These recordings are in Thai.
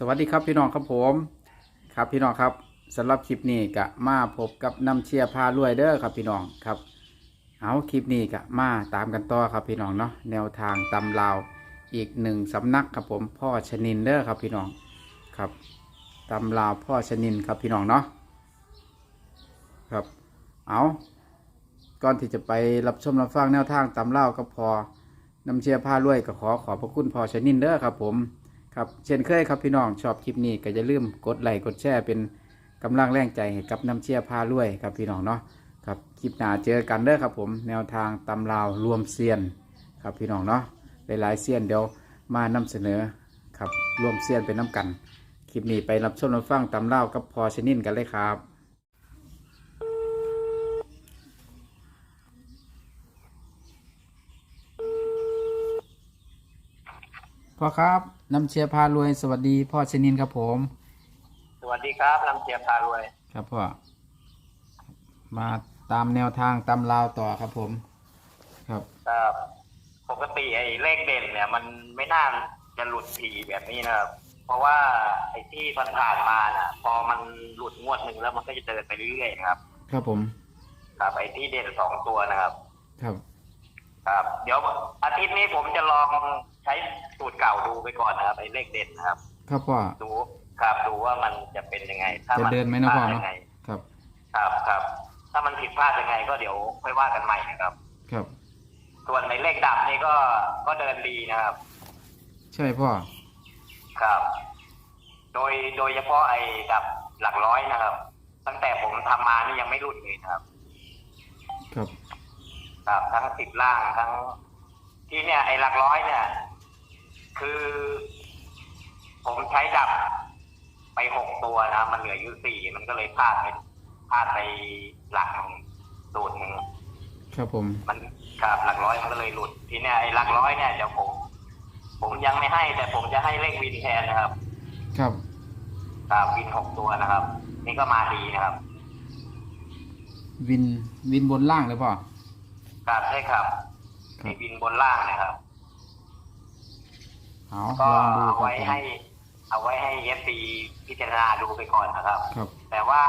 สวัสดีครับพี่น้องครับผมครับพี่น้องครับสำหรับคลิปนี้กะมาพบกับน้ำเชียร์พารวยเด้อครับพี่น้องครับ เอาคลิปนี้กะมาตามกันต่อครับพี่น้องเนาะแนวทางตำลาวอีกหนึ่งสำนักครับผมพ่อชนินเด้อครับพี่น้องครับตำลาวพ่อชนินครับพี่น้องเนาะครับเอาก่อนที่จะไปรับชมรับฟังแนวทางตำลาวก็พอน้ำเชียร์พารวยก็ขอขอบพระคุณพ่อชนินเด้อครับผม ครับ เช่นเคยครับพี่น้องชอบคลิปนี้ก็อย่าลืมกดไลค์กดแชร์เป็นกำลังแรงใจให้กับน้ำเชียร์พารวยครับพี่น้องเนาะครับคลิปหน้าเจอกันเด้อครับผมแนวทางตำราวรวมเซียนครับพี่น้องเนาะหลายๆเซียนเดี๋ยวมานำเสนอครับรวมเซียนเป็นน้ำกัน คลิปนี้ไปรับชมรับฟังตำราวกับพอชนินกันเลยครับ พ่อครับน้ำเชียร์พารวย สวัสดีพ่อชนินครับผม สวัสดีครับลำเชียร์พารวย ครับพ่อ มาตามแนวทางตำราวต่อครับผม ครับ ครับปกติไอ้เลขเด่นเนี่ย มันไม่น่าจะหลุดทีแบบนี้นะครับ เพราะว่าไอ้ที่ผ่านๆมาน่ะ พอมันหลุดงวดหนึ่งแล้วมันก็จะเดินไปเรื่อยๆนะครับ ครับผม ครับไอ้ที่เด่นสองตัวนะครับ ครับ ครับ เดี๋ยวอาทิตย์นี้ผมจะลองใช้สูตรเก่าดูไปก่อนนะครับไอ้เลขเด่นนะครับ ครับพ่อ ดูครับดูว่ามันจะเป็นยังไง ถ้าจะมันเดินไหมนะผิพ่อพลาดเนาะยังไงครับ ครับครับ ถ้ามันผิดพลาดยังไง ก็เดี๋ยวค่อยว่ากันใหม่นะครับ ครับ ส่วนในเลขดับนี่ก็ก็เดินดีนะครับ ใช่พ่อ ครับ โดยโดยเฉพาะไอ้ดับหลักร้อยนะครับ ตั้งแต่ผมทำมานี่ยังไม่หลุดเลยนะครับ ครับ ครับทั้งสิบล่างทั้งที่เนี่ยไอ้หลักร้อยเนี่ย คือ ผมใช้ดับไปหกตัวนะ มันเหลืออยู่สี่มันก็เลยพลาดไปพลาดไปหลักหนึ่งสูตรหนึ่งครับผม มันครับหลักร้อยมันก็เลยหลุดทีเนี้ยไอ้หลักร้อยเนี่ยเดี๋ยวผม ผมยังไม่ให้ แต่ผมจะให้เลขวินแทนนะครับ ครับครับวินหกตัวนะครับ นี่ก็มาดีนะครับ วินวินบนล่างเลยพ่อครับใช่ครับครัไอ้บวินบนล่างนะครับ เอาก็ลองดูเอาครับไว้ผมให้ เอาไว้ให้เอฟซีพิจารณาดูไปก่อนนะครับ ครับ แต่ว่า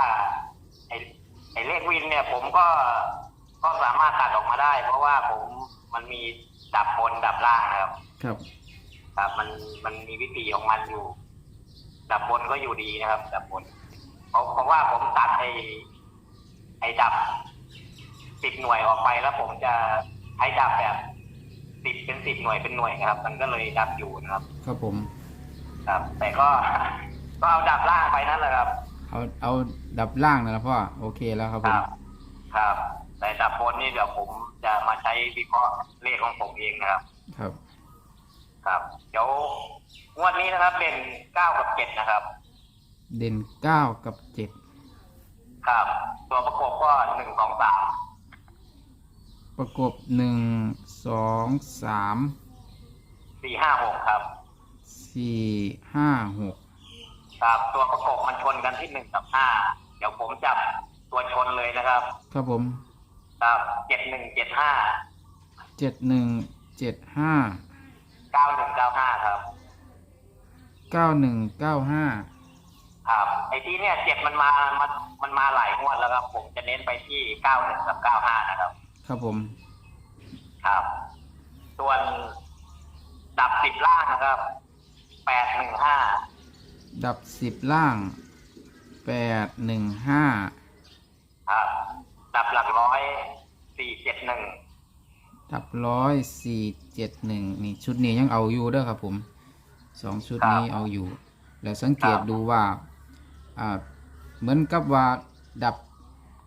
ไอ้ไอ้เลขวินเนี่ย ผมก็ก็สามารถตัดออกมาได้ เพราะว่าผมมันมีดับบนดับล่างนะครับ ครับ ครับมันมันมีวิธีของมันอยู่ ดับบนก็อยู่ดีนะครับ ดับบนเพราะเพราะว่าผมตัดไอ้ไอ้ดับสิบหน่วยออกไปแล้วผมจะใช้ดับแบบสิบ เป็นสิบหน่วยเป็นหน่วยนะครับ มันก็เลยดับอยู่นะครับ ครับผม ครับ แต่ก็ ก็เอาดับล่างไปนั่นแหละครับ เอาเอาดับล่างนะพ่อโอเคแล้วครับคผมรับ ครับ แต่ดับบนนี่เดี๋ยวผมจะมาใช้วิเคราะห์เลขของผมเองนะครับ ครับครับ เดี๋ยวงวดนี้นะครับเป็นเก้ากับเจ็ดนะครับ เด่นเก้ากับเจ็ดครับ ตัวประกบก็หนึ่งสองสาม ประกบหนึ่งสองสามสี่ห้าหกครับสี่ห้าหกครับตัวประกบมันชนกันที่หนึ่งกับห้าเดี๋ยวผมจับตัวชนเลยนะครับ ครับผมครับเจ็ดหนึ่งเจ็ดห้าเจ็ดหนึ่งเจ็ดห้าเก้าหนึ่งเก้าห้าครับเก้าหนึ่งเก้าห้าครับไอ้ที่เนี่ยเจ็ดมันมามันมันมาหลายงวดแล้วครับ ผมจะเน้นไปที่เก้าหนึ่งกับเก้าห้านะครับ ครับผม ครับ ส่วนดับสิบล่างนะครับแปดหนึ่งห้าดับสิบล่างแปดหนึ่งห้าครับ ดับหลักร้อยสี่เจ็ดหนึ่งดับร้อยสี่เจ็ดหนึ่งนี่ชุดนี้ยังเอาอยู่เด้อครับผมสองชุดนี้เอาอยู่ แล้วสังเกตดูว่าอ่า เหมือนกับว่าดับ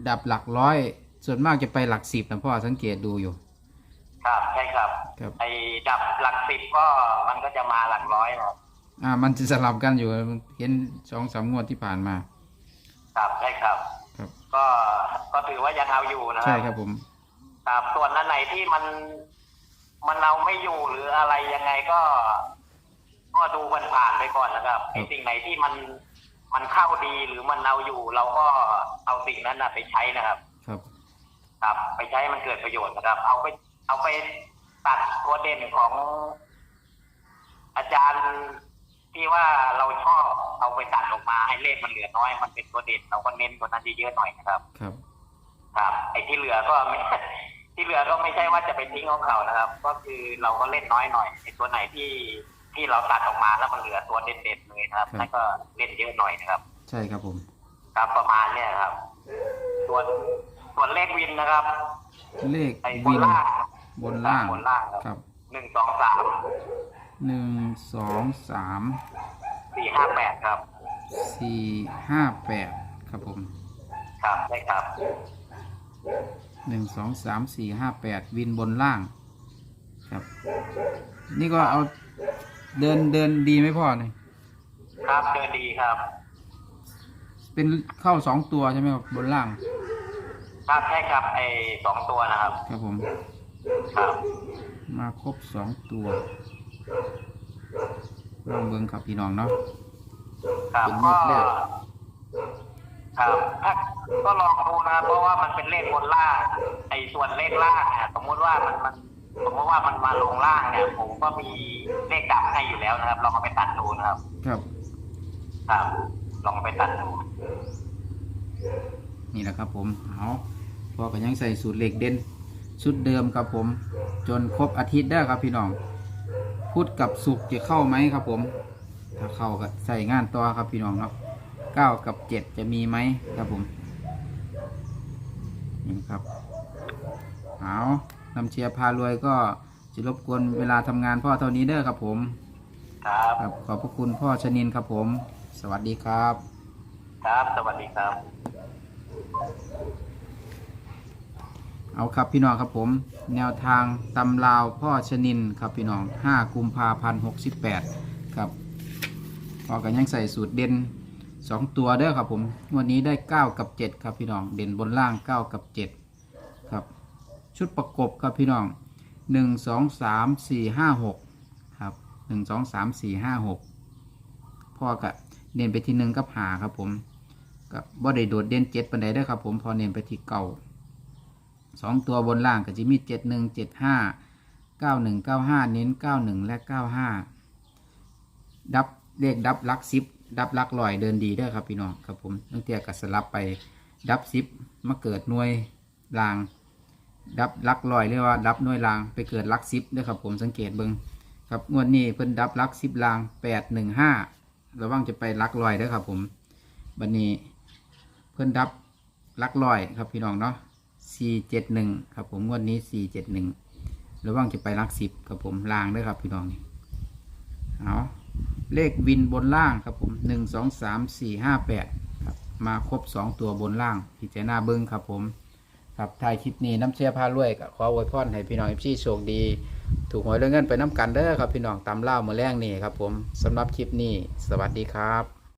ดับหลักร้อย ส่วนมากจะไปหลักสิบนะพ่อสังเกตดูอยู่ ครับใช่ครับครับ ไอ้ดับหลักสิบก็มันก็จะมาหลักร้อยนะครับอ่า มันจะสลับกันอยู่เห็นสองสามงวดที่ผ่านมา ครับใช่ครับ ครับ ก็ก็ถือว่ายังเอาอยู่นะคใช่รับครับผม ครับส่วนอันไหนที่มันมันเอาไม่อยู่หรืออะไรยังไงก็ ก็ดูมันผ่านไปก่อนนะครับไอ้สิ่งไหนที่มันมันเข้าดีหรือมันเอาอยู่ เราก็เอาสิ่งนั้นนะไปใช้นะครับ ครับครับ ไปใช้ให้มันเกิดประโยชน์นะครับ เอาไป เอาไปตัดตัวเด่นของอาจารย์ที่ว่าเราชอบเอาไปตัดออกมาให้เลขมันเหลือน้อย มันเป็นตัวเด่นเราก็เน้นตัวนั้นเยอะๆหน่อยนะครับ ครับ ครับ ไอ้ที่เหลือก็ไม่ที่เหลือก็ไม่ใช่ว่าจะไปทิ้งของเขานะครับ ก็คือเราก็เล่นน้อยหน่อยไอ้ตัวไหนที่ที่เราตัดออกมาแล้วมันเหลือตัวเด่นๆเลยนะครับ นั่นก็เล่นเยอะหน่อยนะครับ ใช่ครับผม ครับประมาณเนี่ยครับ ส่วน ส่วนเลขวินนะครับเลขไอ้บวินนล่างบนล่างบนล่างครับครับหนึ่งสองสามหนึ่งสองสามสี่ห้าแปดครับ สี่ห้าแปดครับผมครับได้ครับหนึ่งสองสามสี่ห้าแปดวินบนล่าง ครับ นี่ก็เอาเดินเดินดีไหมพ่อเนี่ยครับเดินดีครับ เป็นเข้าสองตัวใช่ไหมครับบนล่าง ครับใช่ครับไอ้สองตัวนะครับ ครับผม ครับ มาครบสองตัวลองเบิ้งครับพี่น้องเนาะ ครับเป็นงก็วดแรก ครับถ้าก็ลองดูนะครับเพราะว่ามันเป็นเลขบนล่างไอ้ส่วนเลขล่างเนี่ยสมมุติว่ามันมันสมมติว่ามันมาลงล่างเนี่ยผมก็มีเลขดับให้อยู่แล้วนะครับลองเอาไปตัดดูนะครับ ครับ ครับ ลองเอาไปตัดดู นี่แหละครับผม เอา พอก็ยังใส่สูตรเหล็กเด่นชุดเดิมครับผม จนครบอาทิตย์ได้อครับพี่น้องพุธกับสุกร์จะเข้าไหมครับผม ถ้าเข้าก็ใส่งานต่อครับพี่น้องเนาะเก้ากับเจ็ดจะมีไหมครับผมนี่ครับเอานำเชียร์พารวยก็จะรบกวนเวลาทำงานพ่อเท่านี้เด้อครับผม ครับครับขอบพระคุณพ่อชนินครับผม สวัสดีครับ ครับ สวัสดีครับ เอาครับพี่น้องครับผม แนวทางตำลาวพ่อชนินครับพี่น้อง5กุมภาพันธ์68ครับพอกันยังใส่สูตรเด่น2 ตัวเด้อครับผมวันนี้ได้ 9 กับ 7 ครับพี่น้องเด่นบนล่าง 9 กับ 7 ครับ ชุดประกบครับพี่น้อง 1 2 3 4 5 6 ครับ 1 2 3 4 5 6 พ่อกับเน้นไปที่หนึ่งกับหาครับผมกับบ่ได้โดดเด่นเจ็ดปันใดเด้อครับผมพอเน้นไปที่เก่า สองตัวบนล่างก็จะมีเจ็ดหนึ่งเจ็ดห้าเก้าหนึ่งเก้าห้าเน้นเก้าหนึ่งและเก้าห้าดับเลขดับลักซิปดับลักลอยเดินดีเด้ครับพี่น้องครับผมตั้งแต่กัสลับไปดับซิปมาเกิดหน่วยลาง ดับลักลอยเรียกว่า ดับหน่วยลางไปเกิดลักซิปเด้ครับผมสังเกตเบิงครับงวดนี้เพิ่นดับลักซิปลางแปดหนึ่งห้าระวังจะไปลักลอยเด้ครับผมบันนี้เพิ่นดับลักลอยครับพี่น้องเนาะ 471ครับผมงวดนี้471ระวังจะไปรักสิบครับผมลางด้วยครับพี่น้องนี่เอาเลขวินบนล่างครับผม1 2 3 4 5 8ครับมาครบ2ตัวบนล่างพิจารณาเบิ้งครับผมครับถ่ายคลิปนี้น้ำเชียร์พารวยก็ขออวยพรให้พี่น้องเอฟซีโชคดี ถูกหวยเรื่องเงินไปน้ำกันเด้อครับพี่น้องตามเล่ามาแรงนี่ครับผมสำหรับคลิปนี้ สวัสดีครับ